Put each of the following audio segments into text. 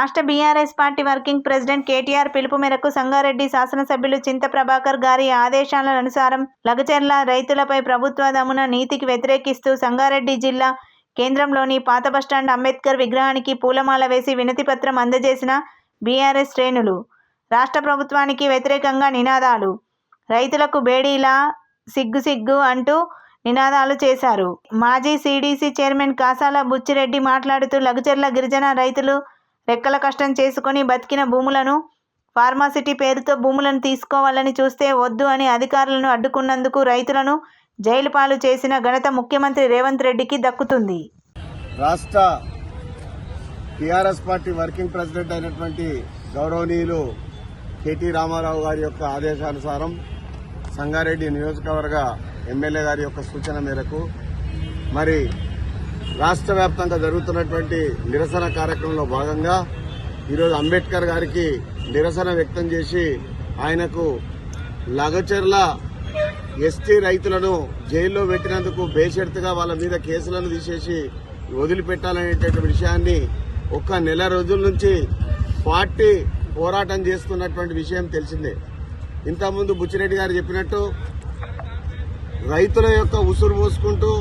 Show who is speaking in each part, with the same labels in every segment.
Speaker 1: రాష్ట్ర BRS party working president KTR పిలుపు మేరకు సంగారెడ్డి శాసనసభ్యులు చింత ప్రభాకర్ గారి ఆదేశాల అనుసారం లగచెర్ల రైతులపై ప్రభుత్వ దమున నీతికి వ్యతిరేకిస్తూ సంగారెడ్డి జిల్లా కేంద్రంలోని పాత బస్టాండ్ అంబేద్కర్ విగ్రహానికి పూలమాల వేసి వినతిపత్రం అందజేసిన బీఆర్ఎస్ శ్రేణులు. రాష్ట్ర ప్రభుత్వానికి వ్యతిరేకంగా నినాదాలు. రైతులకు బేడీలా సిగ్గు సిగ్గు అంటూ నినాదాలు చేశారు. మాజీ సీడీసీ చైర్మన్ కాసాల బుచ్చిరెడ్డి మాట్లాడుతూ లఘుచెర్ల గిరిజన రైతులు రెక్కల కష్టం చేసుకొని బతికిన భూములను ఫార్మాసిటీ పేరుతో భూములను తీసుకోవాలని చూస్తే వద్దు అని అధికారులను అడ్డుకున్నందుకు రైతులను జైలు పాలు చేసిన ఘనత ముఖ్యమంత్రి రేవంత్ రెడ్డికి దక్కుతుంది.
Speaker 2: రాష్ట్ర టిఆర్ఎస్ పార్టీ వర్కింగ్ ప్రెసిడెంట్ అయినటువంటి గౌరవనీయులు కేటీ రామారావు గారి యొక్క ఆదేశానుసారం సంగారెడ్డి నియోజకవర్గ ఎమ్మెల్యే గారి యొక్క సూచన మేరకు మరి రాష్ట్ర వ్యాప్తంగా జరుగుతున్నటువంటి నిరసన కార్యక్రమంలో భాగంగా ఈరోజు అంబేద్కర్ గారికి నిరసన వ్యక్తం చేసి ఆయనకు లగచెర్ల ఎస్టీ రైతులను జైల్లో పెట్టినందుకు బేషరతుగా వాళ్ళ మీద కేసులను తీసేసి వదిలిపెట్టాలనేటువంటి విషయాన్ని ఒక్క నెల రోజుల నుంచి పార్టీ పోరాటం చేస్తున్నటువంటి విషయం తెలిసిందే. ఇంతకుముందు బుచ్చిరెడ్డి గారు చెప్పినట్టు రైతుల యొక్క ఉసురు పోసుకుంటూ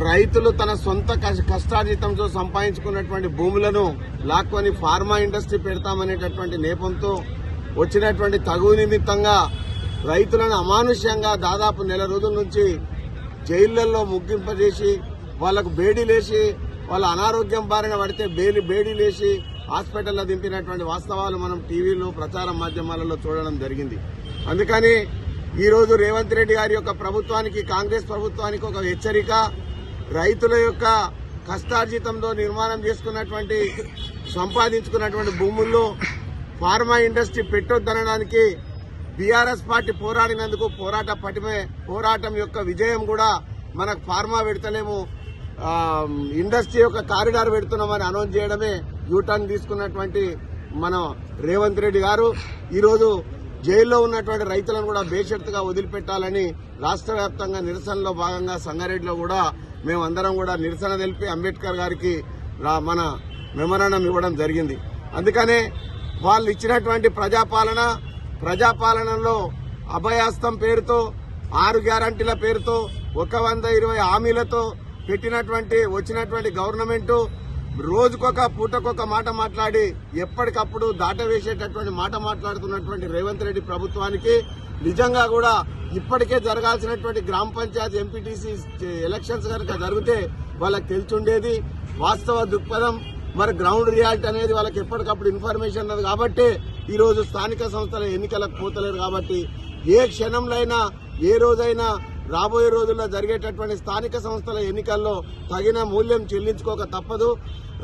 Speaker 2: రైతులు తన సొంత కష్ట- కష్టార్జితంతో సంపాదించుకున్నటువంటి భూములను లాక్కొని ఫార్మా ఇండస్ట్రీ పెడతామనేటటువంటి నేపంతో వచ్చినటువంటి తగు నిమిత్తంగా రైతులను అమానుష్యంగా దాదాపు నెల రోజుల నుంచి జైళ్ళలో ముగ్గింపజేసి వాళ్ళకు బేడీలేసి వాళ్ళ అనారోగ్యం బారిన పడితే బేలి బేడీలేసి హాస్పిటల్లో దింపినటువంటి వాస్తవాలు మనం టీవీలో ప్రచార మాధ్యమాలలో చూడడం జరిగింది. అందుకని ఈరోజు రేవంత్ రెడ్డి గారి యొక్క ప్రభుత్వానికి కాంగ్రెస్ ప్రభుత్వానికి ఒక హెచ్చరిక రైతుల యొక్క కష్టార్జితంతో నిర్మాణం చేసుకున్నటువంటి సంపాదించుకున్నటువంటి భూముల్లో ఫార్మా ఇండస్ట్రీ పెట్టొద్దనడానికి బీఆర్ఎస్ పార్టీ పోరాడినందుకు పోరాట పటిమే పోరాటం యొక్క విజయం కూడా మనకు ఫార్మా పెడతలేము. ఇండస్ట్రీ యొక్క కారిడార్ పెడుతున్నామని అనౌన్స్ చేయడమే యూటర్న్ తీసుకున్నటువంటి మన రేవంత్ రెడ్డి గారు. ఈరోజు జైల్లో ఉన్నటువంటి రైతులను కూడా బేషరతుగా వదిలిపెట్టాలని రాష్ట్ర వ్యాప్తంగా నిరసనలో భాగంగా సంగారెడ్డిలో కూడా మేమందరం కూడా నిరసన తెలిపి అంబేద్కర్ గారికి మన మెమరాండం ఇవ్వడం జరిగింది. అందుకనే వాళ్ళు ఇచ్చినటువంటి ప్రజాపాలన ప్రజాపాలనలో అభయాస్తం పేరుతో ఆరు గ్యారంటీల పేరుతో ఒక వంద ఇరవై హామీలతో పెట్టినటువంటి వచ్చినటువంటి గవర్నమెంటు రోజుకొక పూటకొక మాట మాట్లాడి ఎప్పటికప్పుడు దాటవేసేటటువంటి మాట మాట్లాడుతున్నటువంటి రేవంత్ రెడ్డి ప్రభుత్వానికి నిజంగా కూడా ఇప్పటికే జరగాల్సినటువంటి గ్రామ పంచాయతీ ఎంపీటీసీ ఎలక్షన్స్ కనుక జరిగితే వాళ్ళకి తెలుసుండేది వాస్తవ దృక్పథం మరి గ్రౌండ్ రియాలిటీ అనేది వాళ్ళకి ఎప్పటికప్పుడు ఇన్ఫర్మేషన్ ఉన్నది కాబట్టి ఈరోజు స్థానిక సంస్థల ఎన్నికలకు పోతలేరు కాబట్టి ఏ క్షణంలో అయినా ఏ రోజైనా రాబోయే రోజుల్లో జరిగేటటువంటి స్థానిక సంస్థల ఎన్నికల్లో తగిన మూల్యం చెల్లించుకోక తప్పదు.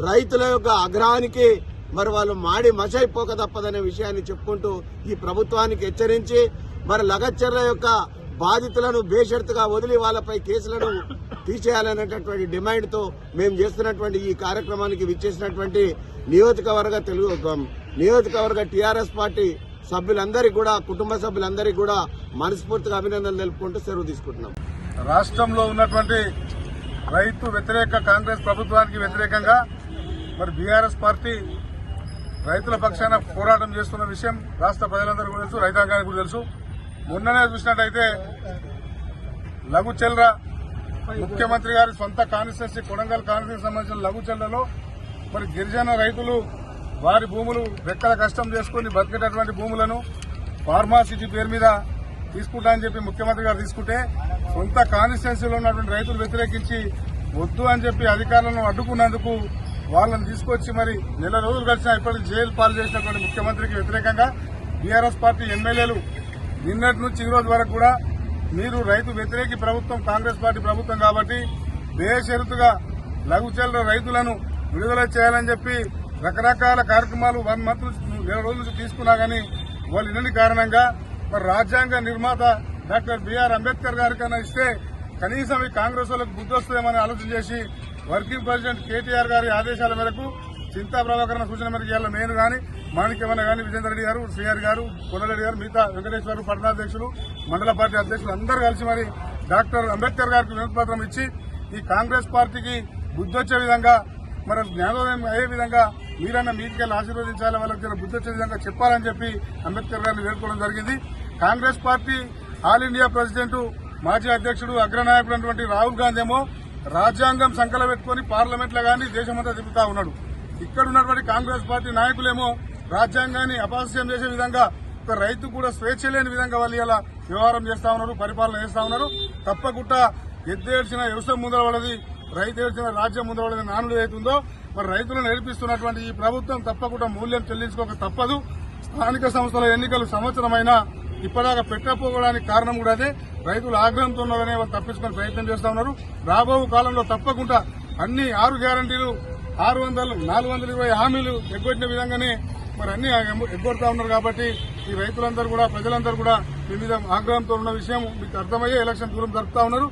Speaker 2: రైతుల యొక్క అగ్రహానికి మరి వాళ్ళు మాడి మసైపోక తప్పదనే విషయాన్ని చెప్పుకుంటూ ఈ ప్రభుత్వానికి హెచ్చరించి మరి లగచ్చర్ల యొక్క బాధితులను బేషరతుగా వదిలి వాళ్ళపై కేసులను తీసేయాలనేటటువంటి డిమాండ్తో మేము చేస్తున్నటువంటి ఈ కార్యక్రమానికి విచ్చేసినటువంటి నియోజకవర్గ తెలుగు నియోజకవర్గ టీఆర్ఎస్ పార్టీ సభ్యులందరికీ కూడా కుటుంబ సభ్యులందరికీ కూడా మనస్ఫూర్తిగా అభినందనలు తెలుపుకుంటూ సెలవు తీసుకుంటున్నాం.
Speaker 3: రాష్ట్రంలో ఉన్నటువంటి రైతు వ్యతిరేక కాంగ్రెస్ ప్రభుత్వానికి వ్యతిరేకంగా మరి బీఆర్ఎస్ పార్టీ రైతుల పక్షాన పోరాటం చేస్తున్న విషయం రాష్ట్ర ప్రజలందరూ కూడా తెలుసు రైతాంగానికి కూడా తెలుసు. మొన్ననే చూసినట్టయితే లఘు చెల్ర ముఖ్యమంత్రి గారి సొంత కాన్స్టిట్యూన్సీ కొడంగల్ కాన్స్టిట్యూన్సీ సంబంధించిన లఘుచెల్లలో మరి గిరిజన రైతులు వారి భూములు రెక్కల కష్టం చేసుకుని బతికేటటువంటి భూములను ఫార్మాసిటీ పేరు మీద తీసుకుంటా అని చెప్పి ముఖ్యమంత్రి గారు తీసుకుంటే సొంత కాన్స్టిట్యున్సీలో ఉన్నటువంటి రైతులు వ్యతిరేకించి వద్దు అని చెప్పి అధికారులను అడ్డుకున్నందుకు వాళ్ళని తీసుకొచ్చి మరి నెల రోజులు కలిసిన ఇప్పటికి జైలు పాలు చేసినటువంటి ముఖ్యమంత్రికి వ్యతిరేకంగా బీఆర్ఎస్ పార్టీ ఎమ్మెల్యేలు నిన్నటి నుంచి ఈ రోజు వరకు కూడా మీరు రైతు వ్యతిరేకి ప్రభుత్వం కాంగ్రెస్ పార్టీ ప్రభుత్వం కాబట్టి బేషరతుగా లఘుచల రైతులను విడుదల చేయాలని చెప్పి రకరకాల కార్యక్రమాలు వన్ మంత్ నెల రోజుల నుంచి తీసుకున్నా గానీ వాళ్ళు ఇన్నని కారణంగా మరి రాజ్యాంగ నిర్మాత డాక్టర్ బిఆర్ అంబేద్కర్ గారికన్నా ఇస్తే కనీసం ఈ కాంగ్రెస్ వాళ్ళకు బుద్ధి వస్తుందేమని ఆలోచన చేసి వర్కింగ్ ప్రెసిడెంట్ కేటీఆర్ గారి ఆదేశాల మేరకు చింతా ప్రభాకరణ సూచన మేరకు ఇవాళ నేను గాని మాణిక్యమన్న గాని విజేందర్ రెడ్డి గారు శ్రీహరి గారు కొండరెడ్డి గారు మిగతా వెంకటేశ్వర పట్టణాధ్యక్షులు మండల పార్టీ అధ్యక్షులు అందరూ కలిసి మరి డాక్టర్ అంబేద్కర్ గారికి వినతిపత్రం ఇచ్చి ఈ కాంగ్రెస్ పార్టీకి బుద్ధొచ్చే విధంగా మరి జ్ఞానోదయం అయ్యే విధంగా మీరన్నా మీదికెళ్ళి ఆశీర్వదించాలి వాళ్ళకి బుద్ధొచ్చే విధంగా చెప్పాలని చెప్పి అంబేద్కర్ గారిని వేడుకోవడం జరిగింది. Congress party all India president మాజీ అధ్యక్షుడు అగ్రనాయకుడు అటువంటి రాహుల్ గాంధీ ఏమో రాజ్యాంగం సంకల పెట్టుకుని పార్లమెంట్లో గానీ దేశమంతా తిప్పుతా ఉన్నాడు. ఇక్కడ ఉన్నటువంటి కాంగ్రెస్ పార్టీ నాయకులేమో రాజ్యాంగాన్ని అపహాస్యం చేసే విధంగా ఒక రైతు కూడా స్వేచ్ఛ లేని విధంగా వాళ్ళు ఇలా వ్యవహారం చేస్తా ఉన్నారు పరిపాలన చేస్తా ఉన్నారు. తప్పకుండా ఎద్దేడ్చిన వ్యవసాయం ముందర వాళ్ళది రైతు ఏడ్చిన రాజ్యం ముందర వాళ్ళది నానుడు అవుతుందో మరి రైతులను నేర్పిస్తున్నటువంటి ఈ ప్రభుత్వం తప్పకుండా మూల్యం చెల్లించుకోక తప్పదు. స్థానిక సంస్థల ఎన్నికలు సంవత్సరమైనా ఇప్పటిదాకా పెట్టకపోవడానికి కారణం కూడా అదే. రైతులు ఆగ్రహంతో ఉన్నారని వాళ్ళు తప్పించుకునే ప్రయత్నం చేస్తా ఉన్నారు. రాబో కాలంలో తప్పకుండా అన్ని ఆరు గ్యారంటీలు ఆరు వందలు నాలుగు వందల ఇరవై హామీలు ఎగ్గొట్టిన విధంగానే మరి అన్ని ఎగ్గొడతా ఉన్నారు కాబట్టి ఈ రైతులందరూ కూడా ప్రజలందరూ కూడా మీ మీద ఆగ్రహంతో ఉన్న విషయం మీకు అర్థమయ్యే ఎలక్షన్ దూరం జరుపుతా ఉన్నారు.